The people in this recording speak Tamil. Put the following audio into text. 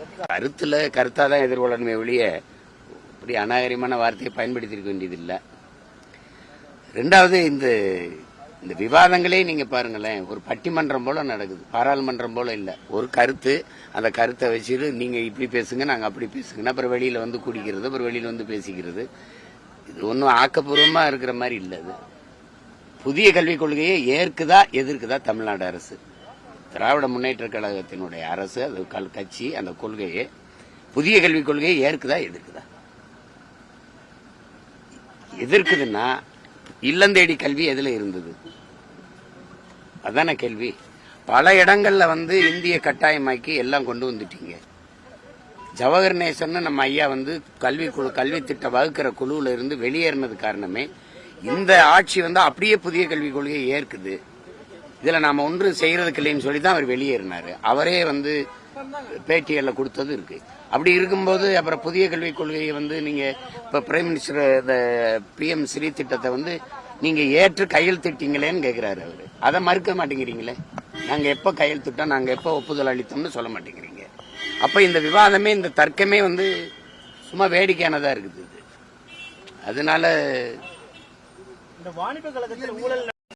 கருத்துல கருத்தா தான் எதிர்கொள்ளணுமே ஒழிய இப்படி அநாகரிகமான வார்த்தையை பயன்படுத்தியிருக்க வேண்டியதில்லை. ரெண்டாவது இந்த இந்த விவாதங்களே நீங்க பாருங்களேன் ஒரு பட்டிமன்றம் போல நடக்குது. பாராளுமன்றம் போல இல்ல. ஒரு கருத்து அந்த கருத்தை வச்சுட்டு நீங்க இப்படி பேசுங்க நாங்க அப்படி பேசுங்க அப்புறம் வெளியில வந்து குடிக்கிறது அப்புறம் வெளியில வந்து பேசிக்கிறது. இது ஒன்றும் ஆக்கப்பூர்வமா இருக்கிற மாதிரி இல்லை அது. புதிய கல்விக் கொள்கையை ஏற்குதா எதிர்க்குதா தமிழ்நாடு அரசு? திராவிட முன்னேற்ற கழகத்தினுடைய அரசு அது கல் கட்சி அந்த கொள்கையை புதிய கல்விக் கொள்கையை ஏற்குதா எதிர்க்குதா? எதிர்க்குதுன்னா இல்லந்தேடி கல்வி எதுல இருந்தது? அதானே கேள்வி. பல இடங்கள்ல வந்து இந்திய கட்டாயமாக்கி எல்லாம் கொண்டு வந்துட்டீங்க. ஜவஹர் நேசன் நம்ம ஐயா வந்து கல்வி குழு கல்வி திட்ட வகுக்கிற குழுவில் இருந்து வெளியேறினது காரணமே இந்த ஆட்சி வந்து அப்படியே புதிய கல்விக் கொள்கையை ஏற்குது. இதில் நாம் ஒன்றும் செய்கிறதுக்கு இல்லைன்னு சொல்லி தான் அவர் வெளியேறினாரு. அவரே வந்து பேட்டியல்ல கொடுத்தது இருக்கு. அப்படி இருக்கும்போது அப்புறம் புதிய கல்விக் கொள்கையை வந்து நீங்கள் இப்போ பிரைம் மினிஸ்டர் இந்த பிஎம் ஸ்ரீ திட்டத்தை வந்து நீங்கள் ஏற்று கையெழுத்திட்டீங்களேன்னு கேட்குறாரு அவர். அதை மறுக்க மாட்டேங்கிறீங்களே? நாங்கள் எப்போ கையெழுத்திட்டோம் நாங்கள் எப்போ ஒப்புதல் அளித்தோம்னு சொல்ல மாட்டேங்கிறீங்க. அப்போ இந்த விவாதமே இந்த தர்க்கமே வந்து சும்மா வேடிக்கையானதாக இருக்குது இது. அதனால இந்த வாணிப கழகத்தில் ஊழல்